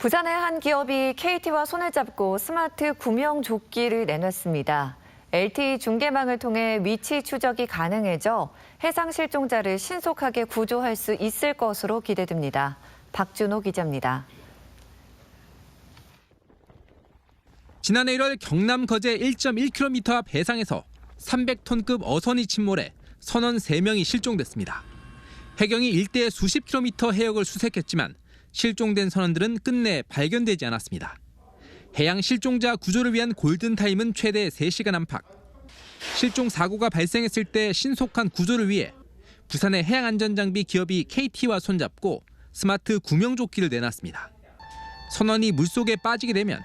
부산의 한 기업이 KT와 손을 잡고 스마트 구명 조끼를 내놨습니다. LTE 중계망을 통해 위치 추적이 가능해져 해상 실종자를 신속하게 구조할 수 있을 것으로 기대됩니다. 박준호 기자입니다. 지난해 1월 경남 거제 1.1km 앞 해상에서 300톤급 어선이 침몰해 선원 3명이 실종됐습니다. 해경이 일대 수십 킬로미터 해역을 수색했지만 실종된 선원들은 끝내 발견되지 않았습니다. 해양 실종자 구조를 위한 골든타임은 최대 3시간 안팎. 실종 사고가 발생했을 때 신속한 구조를 위해 부산의 해양안전장비 기업이 KT와 손잡고 스마트 구명조끼를 내놨습니다. 선원이 물속에 빠지게 되면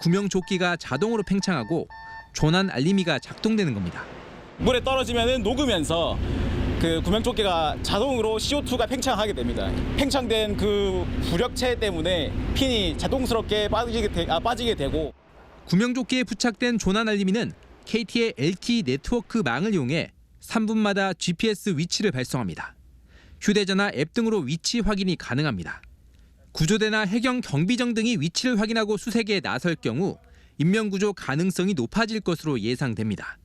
구명조끼가 자동으로 팽창하고 조난 알림이가 작동되는 겁니다. 물에 떨어지면 녹으면서 그 구명조끼가 자동으로 CO2가 팽창하게 됩니다. 팽창된 그 부력체 때문에 핀이 자동스럽게 빠지게, 되, 아, 빠지게 되고 구명조끼에 부착된 조난 알림이는 KT의 LTE 네트워크 망을 이용해 3분마다 GPS 위치를 발송합니다. 휴대전화 앱 등으로 위치 확인이 가능합니다. 구조대나 해경 경비정 등이 위치를 확인하고 수색에 나설 경우 인명구조 가능성이 높아질 것으로 예상됩니다.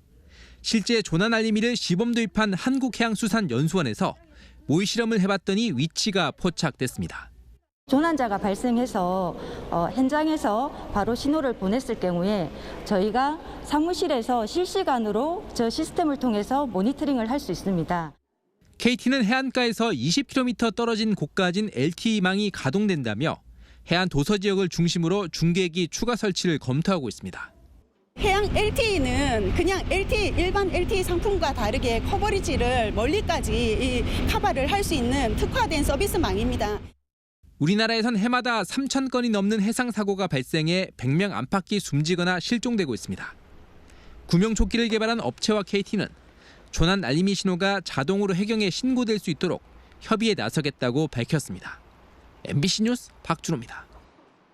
실제 조난 알림이를 시범 도입한 한국해양수산연수원에서 모의 실험을 해봤더니 위치가 포착됐습니다. 조난자가 발생해서 어, 현장에서 바로 신호를 보냈을 경우에 저희가 사무실에서 실시간으로 저 시스템을 통해서 모니터링을 할 수 있습니다. KT는 해안가에서 20km 떨어진 곳까진 LTE망이 가동된다며 해안 도서 지역을 중심으로 중계기 추가 설치를 검토하고 있습니다. 해양 LTE는 그냥 LTE 일반 LTE 상품과 다르게 커버리지를 멀리까지 이 커버를 할 수 있는 특화된 서비스망입니다. 우리나라에선 해마다 3천 건이 넘는 해상 사고가 발생해 100명 안팎이 숨지거나 실종되고 있습니다. 구명조끼를 개발한 업체와 KT는 조난 알림이 신호가 자동으로 해경에 신고될 수 있도록 협의에 나서겠다고 밝혔습니다. MBC 뉴스 박준호입니다.